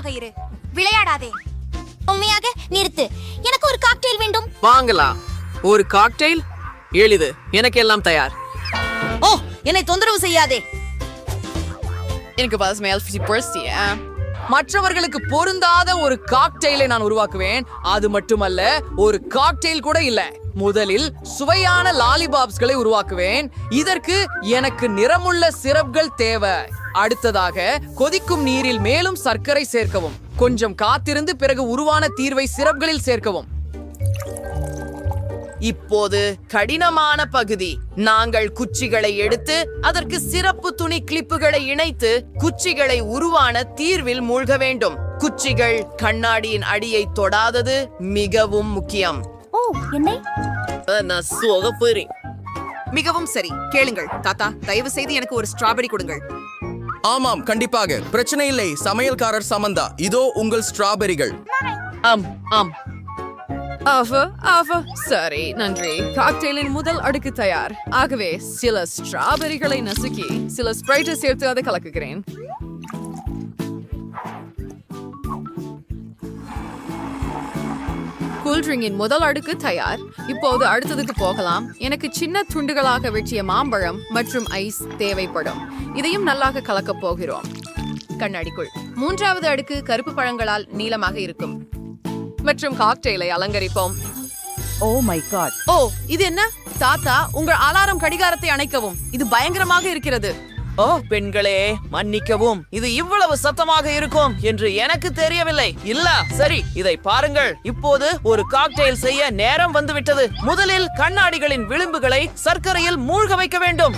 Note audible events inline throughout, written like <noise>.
சும்மாக இரு. விளையாடாதே. உண்மையாக நிறுத்து. எனக்கு ஒரு காக்டெயில் வேண்டும். வாங்கலாம். ஒரு காக்டெயில் எளிது எனக்கு எல்லாம் தயார். ஓ என்னை தொந்தரவு செய்யாதே. எனக்கு மற்றவர்களுக்கு பொருந்தாத ஒரு காக்டெயிலை நான் உருவாக்குவேன். அது மட்டுமல்ல ஒரு காக்டெயில் கூட இல்ல. முதலில் சுவையான லாலிபாப்ஸ்களை உருவாக்குவேன். இதற்கு எனக்கு நிறமுள்ள சிரப்கள் தேவை. அடுத்ததாக கொதிக்கும் நீரில் மேலும் சர்க்கரை சேர்க்கவும். கொஞ்சம் காத்திருந்து பிறகு உருவான தீர்வை சிரப்களில் சேர்க்கவும். இப்போது கடினமான பகுதி. நாங்கள் குச்சிகளை எடுத்து அதற்கு சிறப்பு துணி கிளிப்புகளை இணைத்து குச்சிகளை உருவான தீர்வில் மூழ்க வேண்டும். குச்சிகள் கண்ணாடியின் அடியை தொடாதது மிகவும் முக்கியம். ஓ என்னை? நான் சோக போறேன் மிகவும் சரி. கேளுங்கள் தாத்தா தயவு செய்து எனக்கு ஒரு ஸ்ட்ராபெரி கொடுங்கள். ஆமாம் கண்டிப்பாக. பிரச்சனை இல்லை. சமையல்காரர் சமந்தா இதோ உங்கள் ஸ்ட்ராபெரிகள். ஆம் ஆம். ஆஃப ஆஃப. சரி நன்றி. காக்டெயிலின் முதல் அடுக்கு தயார். ஆகவே சில ஸ்ட்ராபெரிகளை நசுக்கி சில ஸ்ப்ரைட்டை சேர்த்து அதை கலக்குகிறேன். கூல்ட்ரிங்கின் முதல் அடுக்கு தயார். இப்போது அடுத்ததுக்கு போகலாம். எனக்கு சின்ன துண்டுகளாக வெட்டிய மாம்பழம் மற்றும் ஐஸ் தேவைப்படும். இதையும் நல்லாக கலக்கப் போகிறோம். கண்ணாடிக்குள். மூன்றாவது அடுக்கு கருப்பு பழங்களால் நீளமாக இருக்கும். மற்றும் காக்டெயிலை அலங்கரிப்போம். ஓ மை காட் ஓ இது என்ன? தாத்தா உங்கள் அலாரம் கடிகாரத்தை அணைக்கவும். இது பயங்கரமாக இருக்கிறது. ஓ பெண்களே மன்னிக்கவும். இது இவ்வளவு சத்தமாக இருக்கும் என்று எனக்கு தெரியவில்லை. இல்ல சரி இதை பாருங்கள். இப்போது ஒரு காக்டெயில் செய்ய நேரம் வந்துவிட்டது. முதலில் கண்ணாடிகளின் விளிம்புகளை சர்க்கரையில் மூழ்க வைக்க வேண்டும்.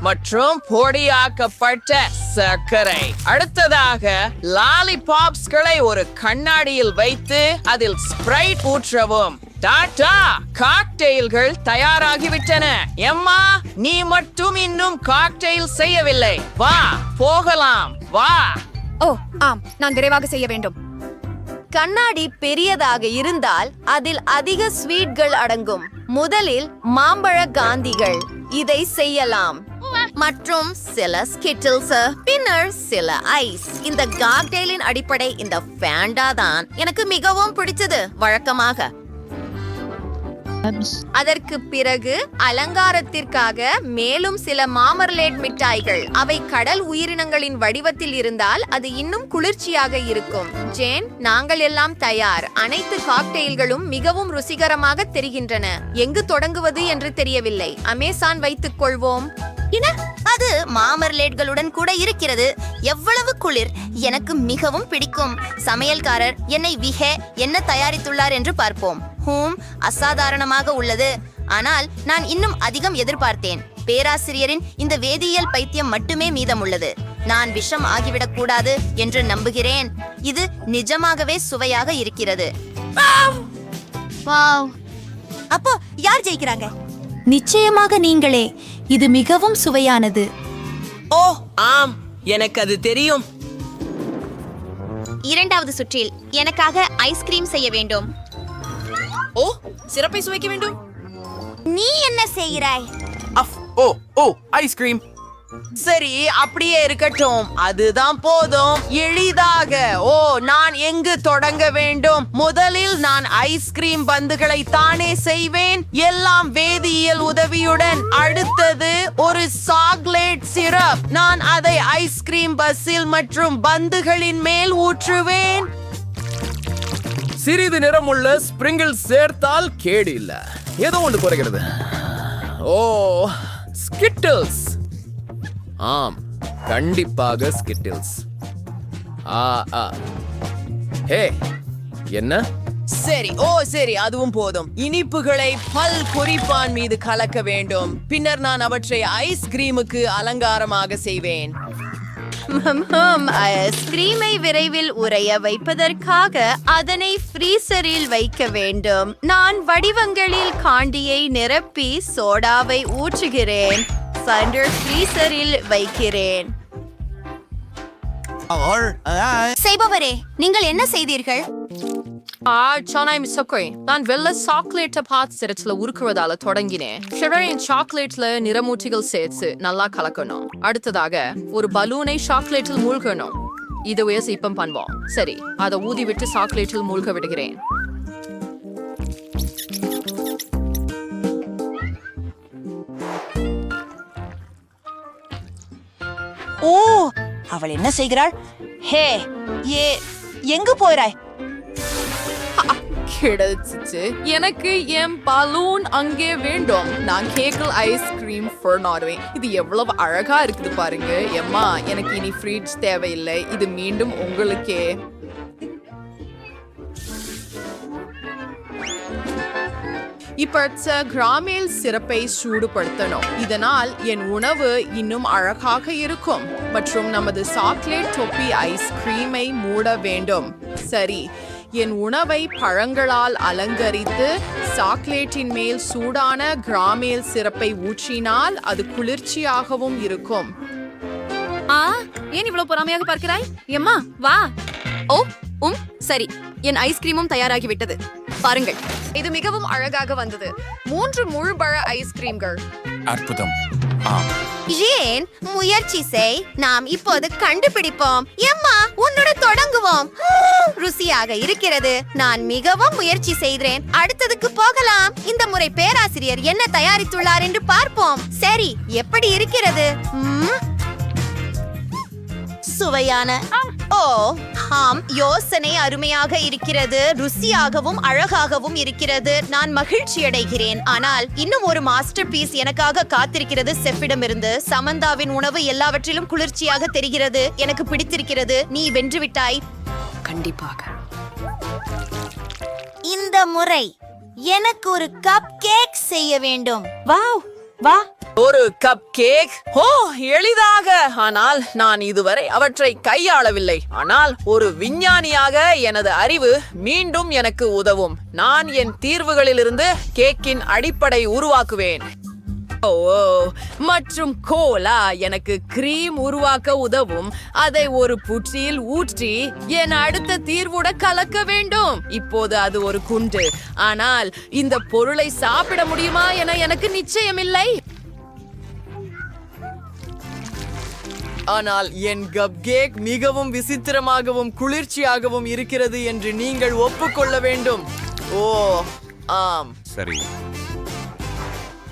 மற்றும் பொடியாக்கப்பட்ட சர்க்கரை. அடுத்ததாக லாலிபாப்ஸ்களை ஒரு கண்ணாடியில் வைத்து அதில் ஸ்ப்ரைட் ஊற்றவும். டாடா! காக்டெயில்கள் தயாராகிவிட்டன. எம்மா நீ மட்டும் இன்னும் காக்டெயில் செய்யவில்லை. வா போகலாம். வா. ஓ ஆம் நான் விரைவாக செய்ய வேண்டும். கண்ணாடி பெரியதாக இருந்தால் அதில் அதிக ஸ்வீட்கள் அடங்கும். முதலில் மாம்பழ காந்திகள் இதை செய்யலாம். மற்றும் சில ஸ்கிட்டில்ஸ் பின்னர் சில ஐஸ் இந்த காக்டெயிலின் அடிப்படை இந்த ஃபேண்டா தான். எனக்கு மிகவும் பிடிச்சது. வழக்கமாக அதற்கு பிறகு அலங்காரத்திற்காக மேலும் சில மாமர்லேட் மிட்டாய்கள். அவை கடல் உயிரினங்களின் வடிவத்தில் இருந்தால் அது இன்னும் குளிர்ச்சியாக இருக்கும். ஜேன் நாங்கள் எல்லாம் தயார். அனைத்து காக்டெயில்களும் மிகவும் ருசிகரமாக தெரிகின்றன. எங்கு தொடங்குவது என்று தெரியவில்லை. அமேசான் வைத்துக் கொள்வோம். என்ன அது மாமர்லேட்களுடன் கூட இருக்கிறது. எவ்வளவு குளிர். எனக்கு மிகவும் பிடிக்கும். சமையல்காரர் என்னை விஹ என்ன தயாரித்துள்ளார் என்று பார்ப்போம். ஹூம் அசாதாரணமாக உள்ளது. ஆனால் நான் இன்னும் அதிகம் எதிர்பார்த்தேன். பேராசிரியரின் இந்த வேதியியல் பைத்தியம் மட்டுமே மீதமுள்ளது. நான் விஷம் ஆகிவிடக் கூடாது என்று நம்புகிறேன். இது நிஜமாகவே சுவையாக இருக்கிறது. வாவ்! அப்போ யார் ஜெயிக்கிறாங்க? நிச்சயமாக நீங்களே. இது மிகவும் சுவையானது. ஓ! ஆம் எனக்கு அது தெரியும். இரண்டாவது சுற்றில் எனக்காக ஐஸ்கிரீம் செய்ய வேண்டும். ஓ சிறப்பை சுவைக்க வேண்டும். நீ என்ன செய்கிறாய்? அஃப் ஓ ஓ ஐஸ்கிரீம் சரி அப்படியே இருக்கட்டும். அதுதான் போதும். எளிதாக. ஓ நான் எங்கு தொடங்க வேண்டும்? முதலில் நான் ஐஸ்கிரீம் பந்துகளை தானே செய்வேன். எல்லாம் வேதியியல் உதவியுடன். அடுத்தது ஒரு சாக்லேட் சிரப். நான் அதை ஐஸ்கிரீம் பஸ்ஸில் மற்றும் பந்துகளின் மேல் ஊற்றுவேன். சிறிது நிறமுள்ள ஸ்பிரிங்கிள் சேர்த்தால் கேடு இல்ல ஏதோ ஒன்று குறைகிறது. ஓ ஸ்கிட்டில்ஸ். ஆம் கண்டிப்பாக ஸ்கிட்டில்ஸ். ஆ ஆ. ஹே என்ன? சரி ஓ சரி அதுவும் போதும். இனிப்புகளை பல் குறிப்பான் மீது கலக்க வேண்டும். பின்னர் நான் அவற்றை ஐஸ்கிரீமுக்கு அலங்காரமாக செய்வேன். ஐஸ்கிரீமை விரைவில் உறைய வைப்பதற்காக அதனை ஃப்ரீசரில் வைக்க வேண்டும். நான் வடிவங்களில் காண்டியை நிரப்பி சோடாவை ஊற்றுகிறேன். சண்டர் ஃப்ரீசரில் வைக்கிறேன். செய்பவரே நீங்கள் என்ன செய்தீர்கள்? ஆ சானாய் நான் வெள்ள சாக்லேட்டை பார்த்து சிரத்துல உருக்குவதால தொடங்கினேன். ஷெரரின் சாக்லேட்ல நிறமூட்டிகள் சேர்த்து நல்லா கலக்கணும். அடுத்ததாக ஒரு பலூனை சாக்லேட்டில் மூழ்கணும். இதுவே சீப்பம் பண்ணுவோம் சரி அதை ஊதி விட்டு சாக்லேட்டில் மூழ்க விடுகிறேன். ஓ அவள் என்ன செய்கிறாள்? ஹே ஏ எங்கு போயிறாய் கிடைச்சிச்சு. எனக்கு என் பலூன் அங்கே வேண்டும். நான் கேக்கல் ஐஸ்கிரீம் நார்வே இது எவ்வளவு அழகா இருக்குது பாருங்க. எம்மா எனக்கு இனி ஃப்ரிட்ஜ் தேவையில்லை. இது மீண்டும் உங்களுக்கே. இப்படிச்ச கிராமேல் சிறப்பை சூடுபடுத்தணும். இதனால் என் உணவு இன்னும் அழகாக இருக்கும். மற்றும் நமது சாக்லேட் தொப்பி ஐஸ்கிரீமை மூட வேண்டும். சரி என் உணவை பழங்களால் அலங்கரித்து சாக்லேட்டின் மேல் சூடான கிராமேல் சிறப்பை ஊற்றினால் அது குளிர்ச்சியாகவும் இருக்கும். ஆ ஏன் இவ்வளவு பொறாமையாக பார்க்கிறாய்? எம்மா வா. ஓ உம் சரி. என் ஐஸ்கிரீமும் தயாராகி விட்டது. பாருங்கள். இது மிகவும் அழகாக வந்தது. மூன்று முழுபழ ஐஸ்கிரீம்கள் அற்புதம். ஏன் முயற்சி செய். நாம் இப்போது கண்டுபிடிப்போம். எம்மா உன்னுடன் தொடங்குவோம். ருசியாக இருக்கிறது. நான் மிகவும் முயற்சி செய்கிறேன். அடுத்ததுக்கு போகலாம். இந்த முறை பேராசிரியர் என்ன தயாரித்துள்ளார் என்று பார்ப்போம். சரி எப்படி இருக்கிறது. சுவையான. ஓ ஆம் யோசனை அருமையாக இருக்கிறது ருசியாகவும் அழகாகவும் இருக்கிறது. நான் மகிழ்ச்சி அடைகிறேன். ஆனால் இன்னும் ஒரு மாஸ்டர் பீஸ் எனக்காக காத்திருக்கிறது செஃபிடமிருந்து சமந்தாவின் உணவு எல்லாவற்றிலும் குளிர்ச்சியாக தெரிகிறது. எனக்கு பிடித்திருக்கிறது. நீ வென்றுவிட்டாய் இந்த முறை எனக்கு ஒரு கப் கேக் செய்ய வேண்டும். வாவ்! வா. ஒரு கப் கேக் ஓ எளிதாக. ஆனால் நான் இதுவரை அவற்றை கையாளவில்லை. ஆனால் ஒரு விஞ்ஞானியாக எனது அறிவு மீண்டும் எனக்கு உதவும். நான் என் தீர்வுகளிலிருந்து கேக்கின் அடிப்படை உருவாக்குவேன். ஓ மற்றும் கோலா எனக்கு கிரீம் உருவாக்க உதவும். அதை ஒரு புற்றியில் ஊற்றி என் அடுத்த தீர்வுட கலக்க வேண்டும். இப்போது அது ஒரு குண்டு. ஆனால் இந்த பொருளை சாப்பிட முடியுமா என எனக்கு நிச்சயமில்லை. ஆனால் என் கப் கேக் மிகவும் விசித்திரமாகவும் குளிர்ச்சியாகவும் இருக்கிறது என்று நீங்கள் ஒப்புக்கொள்ள வேண்டும். ஓ ஆம். சரி.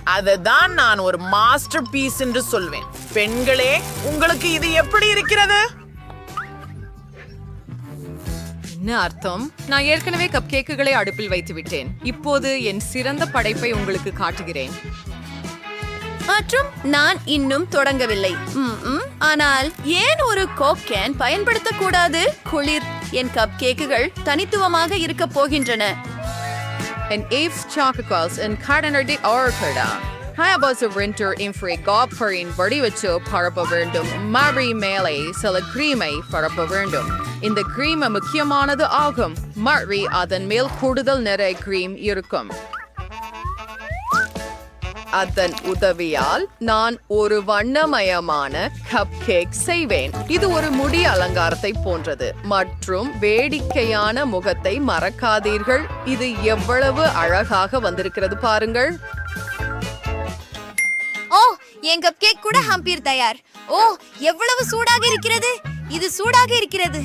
அதுதான் நான் ஒரு மாஸ்டர் பீஸ் என்று சொல்வேன். பெண்களே உங்களுக்கு இது எப்படி இருக்கிறது? என்ன அர்த்தம்? நான் ஏற்கனவே கப் கேக்குகளை அடுப்பில் வைத்து விட்டேன். இப்போது என் சிறந்த படைப்பை உங்களுக்கு காட்டுகிறேன். மற்றும் நான் இன்னும் தொடங்கவில்லை. ஆனால் ஏன் ஒரு கோக் கேன் பயன்படுத்தக்கூடாது? குளிர். என் கப் கேக்குகள் தனித்துவமாக இருக்க போகின்றன. En Eve chocolates en கடனடி ஆர்கடா ஹயபாச வின்டர் இன்ஃப்ரே காப்பரின் வடிவச்சு பரப்ப வேண்டும் மரி மேலே சில கிரீமை பரப்ப வேண்டும் இந்த கிரீம் முக்கியமானது ஆகும் மரி அதன் மேல் கூடுதல் நிறை கிரீம் இருக்கும் அதன் உதவியால் நான் ஒரு வண்ணமயமான கப் கேக் செய்வேன். இது ஒரு முடி அலங்காரத்தை போன்றது. மற்றும் வேடிக்கையான முகத்தை மறக்காதீர்கள். இது எவ்வளவு அழகாக வந்திருக்கிறது பாருங்கள். ஓ என் கப் கேக் கூட ஹம்பீர் தயார். ஓ எவ்வளவு சூடாக இருக்கிறது? இது சூடாக இருக்கிறது.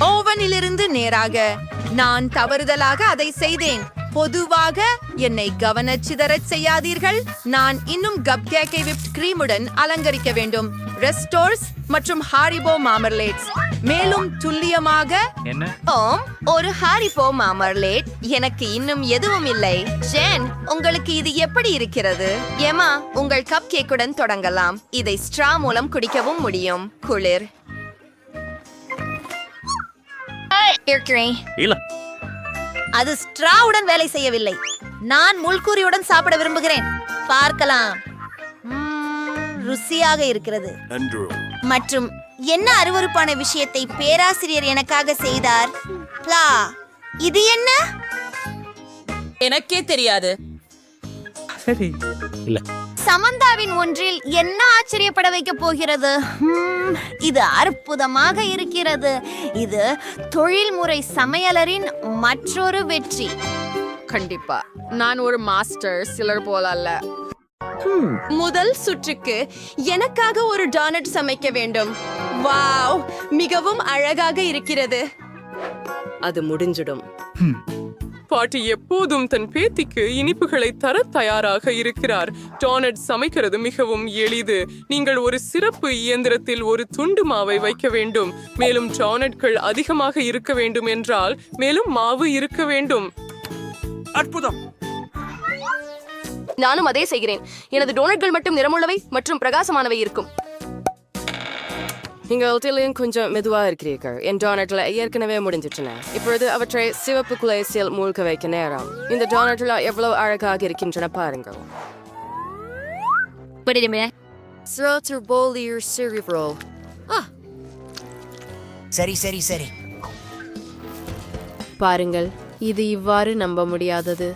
ஓவனிலிருந்து நேராக. நான் தவறுதலாக அதை செய்தேன். பொதுவாக என்னை கவனச்சிதறச் செய்யாதீர்கள். நான் இன்னும் கப் கேக்கை விப்ட் கிரீமுடன் அலங்கரிக்க வேண்டும். ரெஸ்டோர்ஸ் மற்றும் ஹாரிபோ மாமர்லேட்ஸ். மேலும் துல்லியமாக ஓம் ஒரு ஹாரிபோ மாமர்லேட் எனக்கு இன்னும் எதுவும் இல்லை. ஜேன் உங்களுக்கு இது எப்படி இருக்கிறது? ஏமா உங்கள் கப் கேக்குடன் தொடங்கலாம். இதை ஸ்ட்ரா மூலம் குடிக்கவும் முடியும். குளிர். இருக்கிறேன் அது ஸ்ட்ராவுடன் வேலை செய்யவில்லை. நான் முள்கூரியுடன் சாப்பிட விரும்புகிறேன். பார்க்கலாம். ருசியாக இருக்கிறது. மற்றும் என்ன அருவருப்பான விஷயத்தை பேராசிரியர் எனக்காக செய்தார்? பிளா இது என்ன? எனக்கே தெரியாது. சமந்தாவின் ஒன்றில் என்ன ஆச்சரியப்பட வைக்க போகிறது? இது அற்புதமாக இருக்கிறது. இது தொழில்முறை சமையலரின் மற்றொரு வெற்றி. கண்டிப்பா. நான் ஒரு மாஸ்டர் சிலர் போல அல்ல. முதல் சுற்றுக்கு எனக்காக ஒரு டானட் சமைக்க வேண்டும். வாவ் மிகவும் அழகாக இருக்கிறது. அது முடிஞ்சிடும். பாட்டி எப்போதும் தன் பேத்திக்கு இனிப்புகளை தர தயாராக இருக்கிறார். டோனட் சமைக்கிறது மிகவும் எளிது. நீங்கள் ஒரு சிறப்பு இயந்திரத்தில் ஒரு துண்டு மாவை வைக்க வேண்டும். மேலும் டோனட்கள் அதிகமாக இருக்க வேண்டும் என்றால் மேலும் மாவு இருக்க வேண்டும். நானும் அதே செய்கிறேன். எனது டோனட்கள் மட்டும் நிறமுள்ளவை மற்றும் பிரகாசமானவை இருக்கும். நீங்கள் ஒத்திலையும் கொஞ்சம் மெதுவா இருக்கிறீர்கள். என் டோனட்ல ஏற்கனவே முடிஞ்சிட்டன இப்பொழுது அவற்றை சிவப்பு குலேசில் மூழ்க வைக்க நேரம். இந்த டோனட்ல எவ்வளவு அழகாக இருக்கின்றன பாருங்கள். Srother Bolier Cerebral. சரி சரி சரி. பாருங்கள் இது இவ்வாறு நம்ப முடியாதது.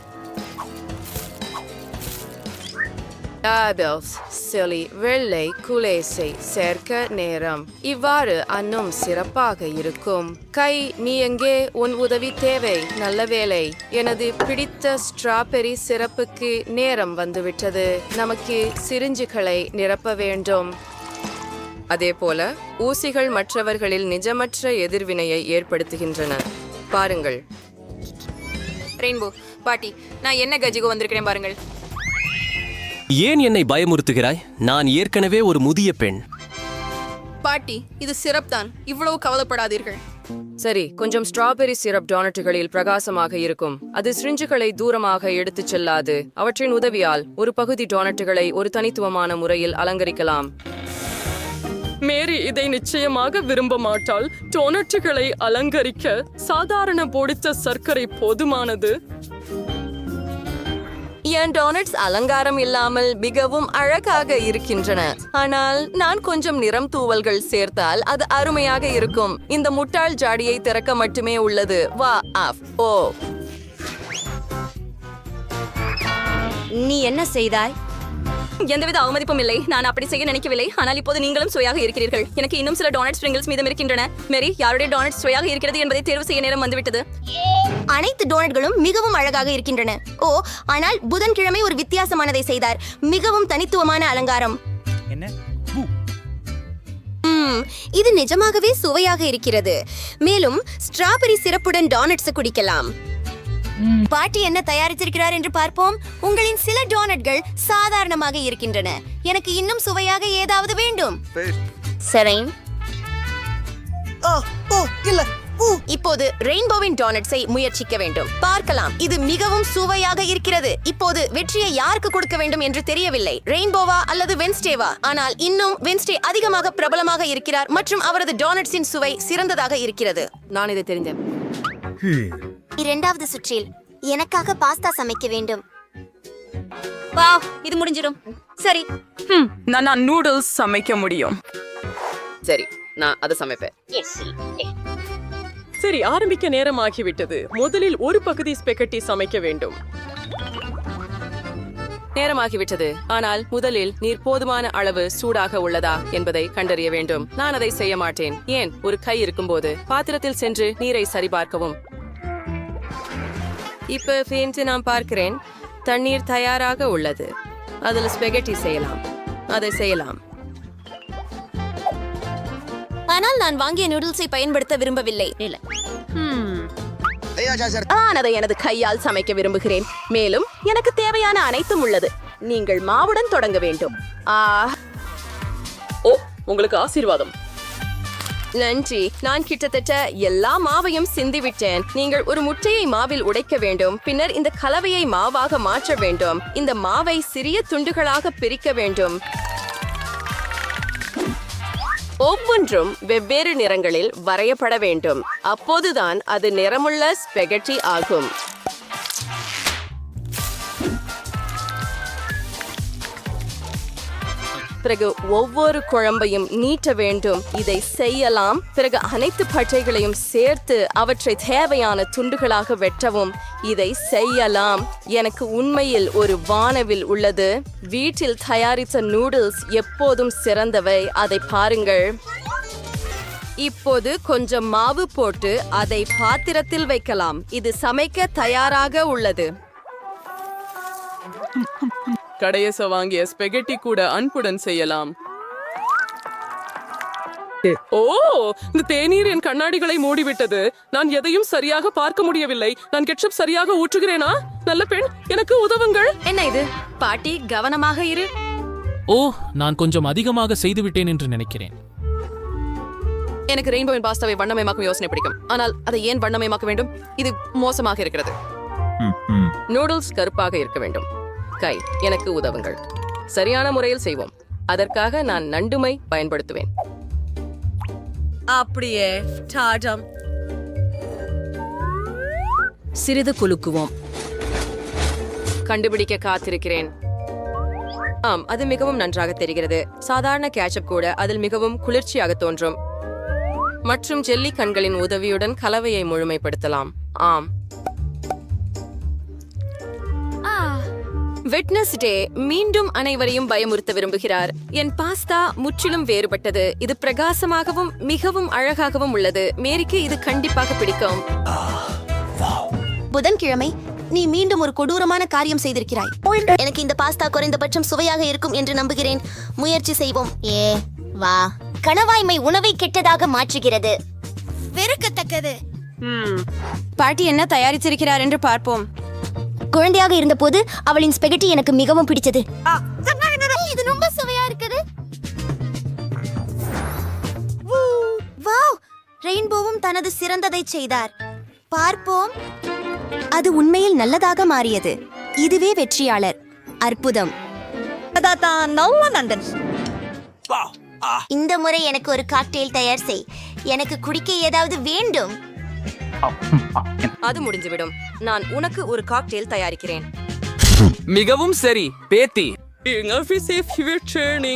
டாபெல்ஸ் செலி வெள்ளை குலேசை சேர்க்க நேரம் இவ்வாறு அன்னும் சிறப்பாக இருக்கும். கை நீ எங்கே உன் உதவி தேவை நல்ல வேலை எனது பிடித்த ஸ்ட்ராபெரி சிறப்புக்கு நேரம் வந்துவிட்டது. நமக்கு சிரிஞ்சுகளை நிரப்ப வேண்டும். அதேபோல ஊசிகள் மற்றவர்களில் நிஜமற்ற எதிர்வினையை ஏற்படுத்துகின்றன. பாருங்கள். ரெயின்போ பாட்டி நான் என்ன கஜிகோ வந்திருக்கிறேன் பாருங்கள். ஏன் என்னை பயமுறுத்துகிறாய்? நான் ஏற்கனவே ஒரு முதிய பெண். பாட்டி இது சிறப் தான் இவ்வளவு கவலைப்படாதீர்கள். சரி கொஞ்சம் ஸ்ட்ராபெரி சிரப் டோனட்டுகளில் பிரகாசமாக இருக்கும். அது சிரிஞ்சுகளை தூரமாக எடுத்துச் செல்லாது. அவற்றின் உதவியால் ஒரு பகுதி டோனட்டுகளை ஒரு தனித்துவமான முறையில் அலங்கரிக்கலாம். மேரி இதை நிச்சயமாக விரும்ப மாட்டாள். டோனட்டுகளை அலங்கரிக்க சாதாரண பொடித்த சர்க்கரை போதுமானது? என் டோனட்ஸ் அலங்காரம் இல்லாமல் மிகவும் அழகாக இருக்கின்றன. ஆனால் நான் கொஞ்சம் நிறம் தூவல்கள் சேர்த்தால் அது அருமையாக இருக்கும். இந்த முட்டாள் ஜாடியை திறக்க மட்டுமே உள்ளது. வா ஆஃப். ஓ. நீ என்ன செய்தாய்? எந்தவித அவமதிப்பும் இல்லை. நான் அப்படி செய்ய நினைக்கவில்லை. ஆனால் இப்போது நீங்களும் சுவையாக இருக்கிறீர்கள். எனக்கு இன்னும் சில டோனட் ஸ்ப்ரிங்கிள்ஸ் மீதம் இருக்கின்றன. மேரி யாருடைய டோனட் சுவையாக இருக்கிறது என்பதை தேர்வு செய்ய நேரம் வந்துவிட்டது. அனைத்து டோனட்களும் மிகவும் அழகாக இருக்கின்றன. ஓ ஆனால் புதன்கிழமை ஒரு வித்தியாசமானதை செய்தார். மிகவும் தனித்துவமான அலங்காரம். ம், இது நிஜமாகவே சுவையாக இருக்கிறது. மேலும் ஸ்ட்ராபெரி சிறப்புடன் டானட்ஸ் குடிக்கலாம். பாட்டி என்ன தயாரித்திருக்கிறார் என்று பார்ப்போம். உங்களின் சில டோனட்கள் சாதாரணமாக இருக்கின்றன. எனக்கு இன்னும் சுவையாக ஏதாவது வேண்டும்? சரி இப்போது ரெயின்போவின் டோனட்ஸை முயற்சிக்க வேண்டும். பார்க்கலாம். இது மிகவும் சுவையாக இருக்கிறது. இப்போது வெற்றியை யாருக்கு கொடுக்க வேண்டும் என்று தெரியவில்லை. ரெயின்போவா அல்லது வென்ஸ்டேவா? ஆனால் இன்னும் வென்ஸ்டே அதிகமாக பிரபலமாக இருக்கிறார் மற்றும் அவரது டோனட்ஸின் சுவை சிறந்ததாக இருக்கிறது. நான் இதை தெரிந்தேன். இரண்டாவது சுற்றில் எனக்காக பாஸ்தா சமைக்க வேண்டும். வா இது முடிஞ்சிடும். சரி. நான் நான் நூடுல்ஸ் சமைக்க முடியும். சரி நான் அதை சமைப்பேன். சரி ஆரம்பிக்க நேரமாகிவிட்டது. முதலில் ஒரு பகுதி ஸ்பெகட்டி சமைக்க வேண்டும். நேரமாகிவிட்டது. ஆனால் முதலில் நீர் போதுமான அளவு சூடாக உள்ளதா என்பதை கண்டறிய வேண்டும். நான் அதை செய்ய மாட்டேன். ஏன்? ஒரு கை இருக்கும்போது. பாத்திரத்தில் சென்று நீரை சரிபார்க்கவும். இப்ப ஃபேன்ட்டு நான் பார்க்கிறேன். தண்ணீர் தயாராக உள்ளது. அதில் ஸ்பெகட்டி செய்யலாம். அதை செய்யலாம். ஆனால் நான் வாங்கிய நூடுல்ஸை பயன்படுத்த விரும்பவில்லை. நான் அதை எனது கையால் சமைக்க விரும்புகிறேன். மேலும் எனக்கு தேவையான அனைத்தும் உள்ளது. நீங்கள் மாவுடன் தொடங்க வேண்டும். ஆ. ஓ உங்களுக்கு ஆசீர்வாதம். நன்றி. நான் கிட்டத்தட்ட எல்லா மாவையும் சிந்திவிட்டேன். நீங்கள் ஒரு முட்டையை மாவில் உடைக்க வேண்டும். பின்னர் இந்த கலவையை மாவாக மாற்ற வேண்டும். இந்த மாவை சிறிய துண்டுகளாக பிரிக்க வேண்டும். ஒவ்வொன்றும் வெவ்வேறு நிறங்களில் வரையப்பட வேண்டும். அப்போதுதான் அது நிறமுள்ள ஸ்பெகட்டி ஆகும். பிறகு ஒவ்வொரு குழம்பையும் நீட்ட வேண்டும். இதை செய்யலாம். பிறகு அனைத்து பட்டைகளையும் சேர்த்து அவற்றை தேவையான துண்டுகளாக வெட்டவும். இதை செய்யலாம். எனக்கு உண்மையில் ஒரு வானவில் உள்ளது. வீட்டில் தயாரித்த நூடுல்ஸ் எப்போதும் சிறந்தவை. அதை பாருங்கள். இப்போது கொஞ்சம் மாவு போட்டு அதை பாத்திரத்தில் வைக்கலாம். இது சமைக்க தயாராக உள்ளது. கடையச வாங்கிய ஸ்பெகட்டி கூட அன்புடன் செய்யலாம். ஓ இந்த தேநீர் என் கண்ணாடிகளை மூடிவிட்டது. நான் எதையும் சரியாக பார்க்க முடியவில்லை. நான் கெட்சப் சரியாக ஊற்றுகிறேனா? நல்ல பெண் எனக்கு உதவுங்கள். என்ன இது? பாட்டி கவனமாக இரு. ஓ நான் கொஞ்சம் அதிகமாக செய்துவிட்டேன் என்று நினைக்கிறேன். எனக்கு ரெயின்போவின் பாஸ்தாவை வண்ணமயமாக்கும் யோசனை பிடிக்கும். ஆனால் அதை ஏன் வண்ணமயமாக்க வேண்டும்? இது மோசமாக இருக்கிறது. நூடுல்ஸ் கருப்பாக இருக்க வேண்டும். கை எனக்கு உதவுங்கள். சரியான முறையில் செய்வோம். அதற்காக நான் நண்டுமை பயன்படுத்துவேன். அப்படியே டாடம். சிறிது குலுக்குவோம். கண்டுபிடிக்க காத்திருக்கிறேன். ஆம் அது மிகவும் நன்றாக தெரிகிறது. சாதாரண கேச்சப் கூட அதில் மிகவும் குளிர்ச்சியாக தோன்றும். மற்றும் ஜெல்லி கண்களின் உதவியுடன் கலவையை முழுமைப்படுத்தலாம். ஆம். விட்னஸ் டே மீண்டும் அனைவரையும் பயமுறுத்த விரும்புகிறார். என் பாஸ்தா முற்றிலும் வேறுபட்டது. இது பிரகாசமாகவும் மிகவும் அழகாகவும் உள்ளது. மேரிக்கு இது கண்டிப்பாக பிடிக்கும். புதன்கிழமை நீ மீண்டும் ஒரு கொடூரமான காரியம் செய்திருக்கிறாய். எனக்கு இந்த பாஸ்தா குறைந்தபட்சம் சுவையாக இருக்கும் என்று நம்புகிறேன். முயற்சி செய்வோம். ஏ வா. கணவாய்மை உணவை கெட்டதாக மாற்றுகிறது. வெறுக்கத்தக்கது. பாட்டி என்ன தயாரிச்சிருக்கிறார் என்று பார்ப்போம். குழந்தையாக இருந்தபோது அவளின் ஸ்பெகட்டி எனக்கு மிகவும் பிடிச்சது. இது ரொம்ப சுவையா இருக்குது. வாவ் ரெயின்போவும் தனது சிறந்ததை செய்தார். பார்ப்போம். அது உண்மையில் நல்லதாக மாறியது. இதுவே வெற்றியாளர். அற்புதம். இந்த முறை எனக்கு ஒரு காக்டெயில் தயார் செய். எனக்கு குடிக்க ஏதாவது வேண்டும். அது முடிஞ்சுவிடும். நான் உனக்கு ஒரு காக்டெயில் தயாரிக்கிறேன். மிகவும் சரி பேத்தி. எங்க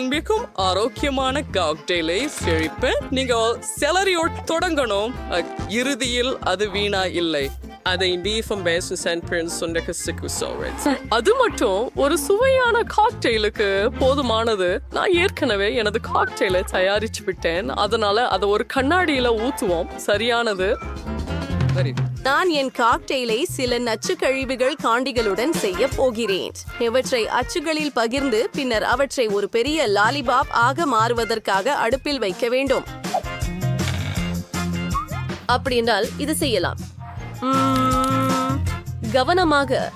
மிகவும் ஆரோக்கியமான காக்டெயிலை செழிப்பேன். நீங்க செலரியோடு தொடங்கணும். இறுதியில் அது வீணா இல்லை. அதை பீஃபம் பேசு சென்பிரன்ஸ் அது மட்டும் ஒரு சுவையான காக்டெயிலுக்கு போதுமானது. நான் ஏற்கனவே எனது காக்டெயிலை தயாரிச்சு விட்டேன். அதனால அதை ஒரு கண்ணாடியில ஊத்துவோம். சரியானது? நான் என் காக்டெயிலை சில நச்சு கழிவுகள் காண்டிகளுடன் செய்ய போகிறேன். இவற்றை அச்சுகளில் பகிர்ந்து பின்னர் அவற்றை ஒரு பெரிய லாலிபாப் ஆக மாறுவதற்காக அடுப்பில் வைக்க வேண்டும். அப்படி என்றால் இது செய்யலாம். கவனமாக.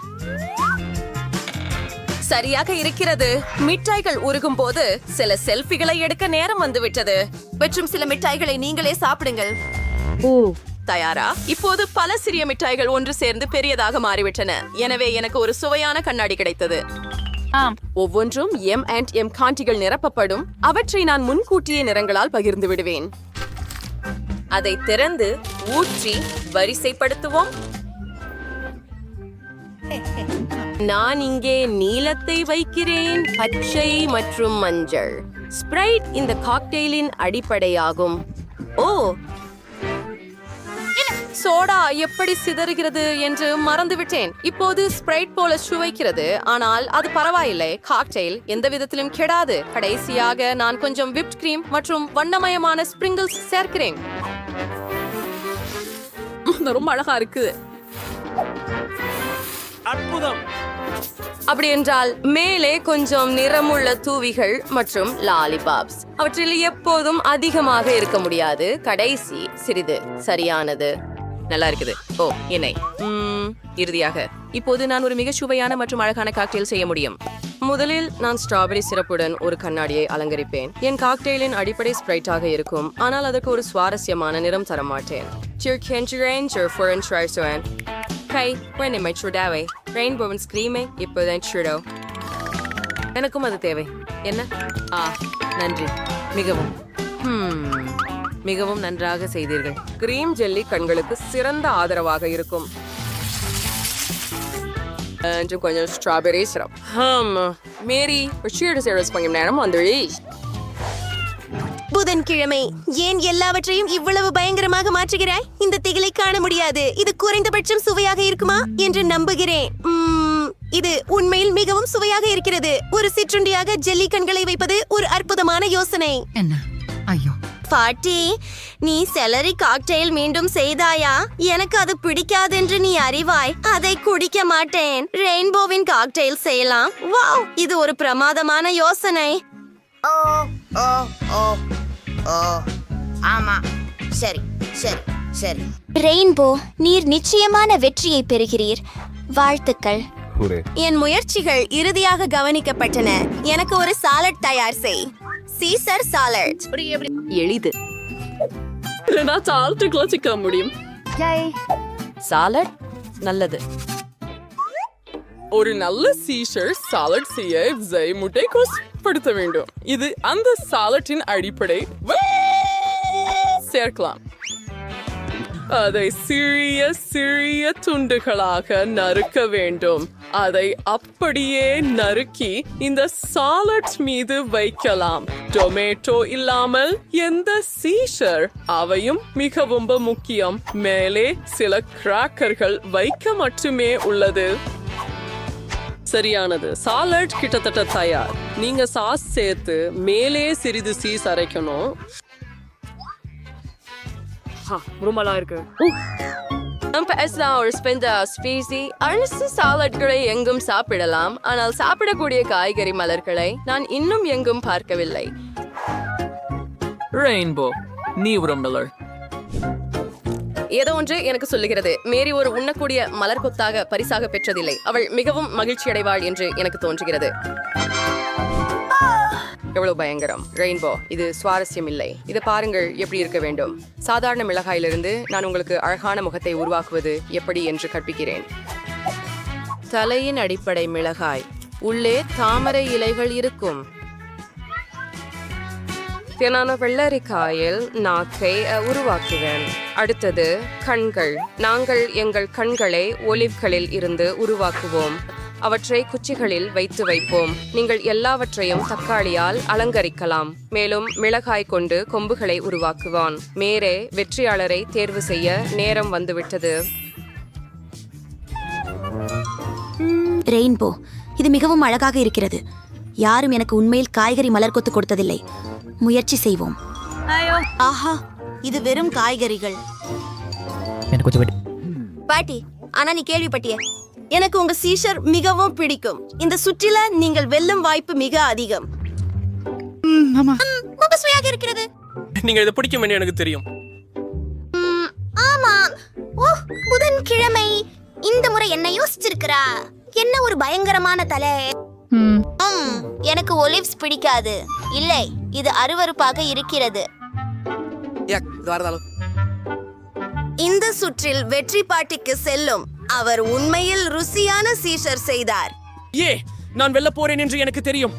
சரியாக இருக்கிறது. மிட்டாய்கள் உருகும் போது சில செல்ஃபிகளை எடுக்க நேரம் வந்துவிட்டது. மற்றும் சில மிட்டாய்களை நீங்களே சாப்பிடுங்கள். தயாரா? இப்போது பல சிறிய மிட்டாய்கள் ஒன்று சேர்ந்து பெரியதாக மாறிவிட்டன. எனவே எனக்கு ஒரு சுவையான கண்ணாடி கிடைத்தது. ஒவ்வொன்றும் எம் அண்ட் எம் காண்டிகள் நிரப்பப்படும். அவற்றை நான் முன்கூட்டியே நிறங்களால் பகிர்ந்து விடுவேன். அதை திறந்து ஊற்றி வரிசைப்படுத்துவோம். நான் இங்கே நீலத்தை வைக்கிறேன் பச்சை மற்றும் மஞ்சள். ஸ்ப்ரைட் இந்த காக்டெயிலின் அடிப்படையாகும். ஓ சோடா எப்படி சிதறுகிறது என்று மறந்துவிட்டேன். இப்போது ஸ்ப்ரைட் போல சுவைக்கிறது. ஆனால் அது பரவாயில்லை. காக்டெயில் எந்த விதத்திலும் கெடாது. கடைசியாக நான் கொஞ்சம் விப்ட் கிரீம் மற்றும் வண்ணமயமான ஸ்பிரிங்கிள்ஸ் சேர்க்கிறேன். <laughs> ரொம்ப அழகா இருக்குது. அற்புதம். அப்படி என்றால் மேலே கொஞ்சம் நிறமுள்ள தூவிகள் மற்றும் லாலிபாப்ஸ் அவற்றில் எப்போதும் அதிகமாக இருக்க முடியாது. கடைசி சிறிது சரியானது. நல்லா இருக்குது ஓ என்னை. இறுதியாக. இப்போது நான் ஒரு மிக சுவையான மற்றும் அழகான காக்டெயில் செய்ய முடியும். முதலில் நான் ஸ்ட்ராபெரி சிறப்புடன் ஒரு கண்ணாடியை அலங்கரிப்பேன். என் காக்டெயிலின் அடிப்படை ஸ்ப்ரைட்டாக இருக்கும். ஆனால் அதற்கு ஒரு சுவாரஸ்யமான நிறம் தர மாட்டேன் Til kenjuren for en இப்போதான் ட்ரூடோ எனக்கும் அது தேவை. என்ன? ஆ நன்றி. மிகவும். ஹம், மிகவும் நன்றாக செய்தீர்கள். கிரீம் ஜெல்லி கண்களுக்கு சிறந்த ஆதரவாக இருக்கும். மற்றும் கொஞ்சம் ஸ்ட்ராபெரி சிரப் ஹம் மேரி ஷீடு சேரஸ் கொஞ்சம் நேரம் வந்துழி புதன்கிழமை ஏன் எல்லாவற்றையும் இவ்வளவு பயங்கரமாக மாற்றுகிறாய்? இந்த திகிலை காண முடியாது. இது குறைந்தபட்சம் சுவையாக இருக்குமா? என்று நம்புகிறேன். இது உண்மையில் மிகவும் சுவையாக இருக்கிறது. ஒரு சிற்றுண்டியாக ஜெல்லி கண்களை வைப்பது ஒரு அற்புதமான யோசனை. என்ன? பாட்டி நீ செலரி காக்டெயில் மீண்டும் செய்தாயா? எனக்கு அது பிடிக்காதென்று நீ அறிவாய். அதை குடிக்க மாட்டேன். ரெயின்போவின் காக்டெயில் செய்யலாம். வாவ் இது ஒரு பிரமாதமான யோசனை. ஓ ஓ ஓ ஓ. ஆமா. சரி சரி சரி. ரெயின்போ நீர் நிச்சயமான வெற்றியை பெறுகிறீர். வாழ்த்துக்கள். என் முயற்சிகள் இறுதியாக கவனிக்கப்பட்டன. எனக்கு ஒரு சாலட் தயார் செய். சீசர் சாலட் எளிது. சிக்க முடியும். சாலட் நல்லது. ஒரு நல்ல சீஷர் சாலட் செய்ய ஜெய் முட்டைக்கோஸ் படுத்த வேண்டும். இது அந்த சாலட்டின் அடிப்படை. சேர்க்கலாம். அதை சிறிய சிறிய துண்டுகளாக நறுக்க வேண்டும். அதை அப்படியே நறுக்கி இந்த சாலட் மீது வைக்கலாம். டொமேட்டோ இல்லாமல் எந்த சீஷர் அவையும் மிகவும் முக்கியம். மேலே சில கிராக்கர்கள் வைக்க மட்டுமே உள்ளது. சரியானது. சாலட் கிட்டத்தட்ட தயார். நீங்க சாஸ் சேர்த்து மேலே சிறிது சீஸ் அரைக்கணும். ரொம்பலா இருக்கு. பேசலாம் ஒரு ஸ்பெந்த ஸ்பீசி அரசு சாலட்களை எங்கும் சாப்பிடலாம். ஆனால் சாப்பிடக்கூடிய காய்கறி மலர்களை நான் இன்னும் எங்கும் பார்க்கவில்லை. ரெயின்போ நீ உரம்பலர் ஏதோ ஒன்று எனக்கு சொல்லுகிறது. மேரி ஒரு உண்ணக்கூடிய மலர் கொத்தாக பரிசாக பெற்றதில்லை. அவள் மிகவும் மகிழ்ச்சி அடைவாள் என்று எனக்கு தோன்றுகிறது. எவ்வளவு பயங்கரம்? ரெயின்போ இது சுவாரஸ்யம் இல்லை இதை பாருங்கள் எப்படி இருக்க வேண்டும். சாதாரண மிளகாயிலிருந்து நான் உங்களுக்கு அழகான முகத்தை உருவாக்குவது எப்படி என்று கற்பிக்கிறேன். தலையின் அடிப்படை மிளகாய். உள்ளே தாமரை இலைகள் இருக்கும். நான் வெள்ளரிக்காயில் நாக்கை உருவாக்குவேன். அடுத்தது கண்கள். நாங்கள் எங்கள் கண்களை ஒலிவ்களில் இருந்து உருவாக்குவோம். அவற்றை குச்சிகளில் வைத்து வைப்போம். நீங்கள் எல்லாவற்றையும் தக்காளியால் அலங்கரிக்கலாம். மேலும் மிளகாய் கொண்டு கொம்புகளை உருவாக்குவான். மேரே வெற்றியாளரை தேர்வு செய்ய நேரம் வந்துவிட்டது. ரெயின்போ இது மிகவும் அழகாக இருக்கிறது. யாரும் எனக்கு உண்மையில் காய்கறி மலர் கொத்து கொடுத்ததில்லை. முயற்சி செய்வோம். ஆஹா இது வெறும் காய்கறிகள். பாட்டி ஆனா நீ கேள்விப்பட்டிய. எனக்கு உங்க சீஷர் மிகவும் பிடிக்கும். இந்த சுற்றில நீங்கள் வெல்லும் வாய்ப்பு மிக அதிகம். ரொம்ப சுவையாக இருக்கிறது. நீங்க இதை பிடிக்கும் என்று எனக்கு தெரியும். ஆமா. ஓ புதன்கிழமை இந்த முறை என்ன யோசிச்சிருக்கிறா. என்ன ஒரு பயங்கரமான தலை. ம், எனக்கு ஒலிவ்ஸ் பிடிக்காது. இல்லை இது அருவருப்பாக இருக்கிறது. இந்த சுற்றில் வெற்றி பாட்டிக்கு செல்லும். அவர் உண்மையில் ருசியான சீஷர் செய்தார். ஏ நான் வெல்ல போறேன் என்று எனக்கு தெரியும்.